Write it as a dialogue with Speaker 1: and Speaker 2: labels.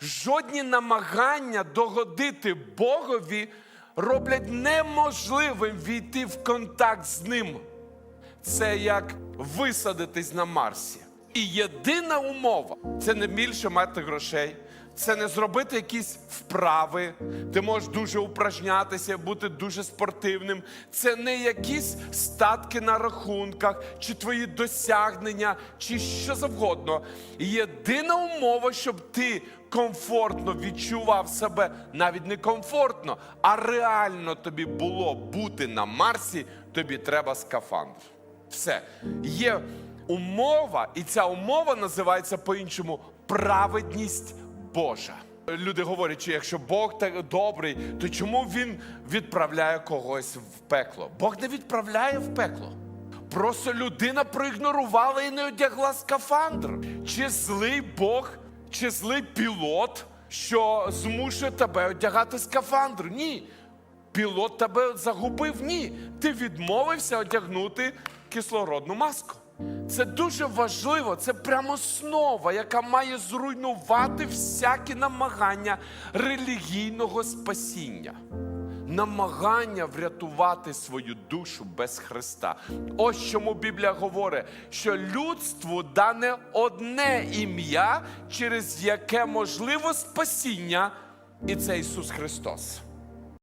Speaker 1: Жодні намагання догодити Богові роблять неможливим війти в контакт з ним. Це як висадитись на Марсі. І єдина умова це не більше мати грошей, це не зробити якісь вправи. Ти можеш дуже упражнятися, бути дуже спортивним. Це не якісь статки на рахунках, чи твої досягнення, чи що завгодно. Єдина умова, щоб ти комфортно відчував себе навіть не комфортно, а реально тобі було бути на Марсі, тобі треба скафандр. Все. Є умова, і ця умова називається по-іншому праведність Божа. Люди говорять, що якщо Бог так добрий, то чому він відправляє когось в пекло? Бог не відправляє в пекло. Просто людина проігнорувала і не одягла скафандр. Чи злий Бог, чи злий пілот, що змушує тебе одягати скафандр? Ні. Пілот тебе загубив? Ні. Ти відмовився одягнути кислородну маску. Це дуже важливо, це прямо основа, яка має зруйнувати всякі намагання релігійного спасіння. Намагання врятувати свою душу без Христа. Ось чому Біблія говорить, що людству дане одне ім'я, через яке можливо спасіння, і це Ісус Христос.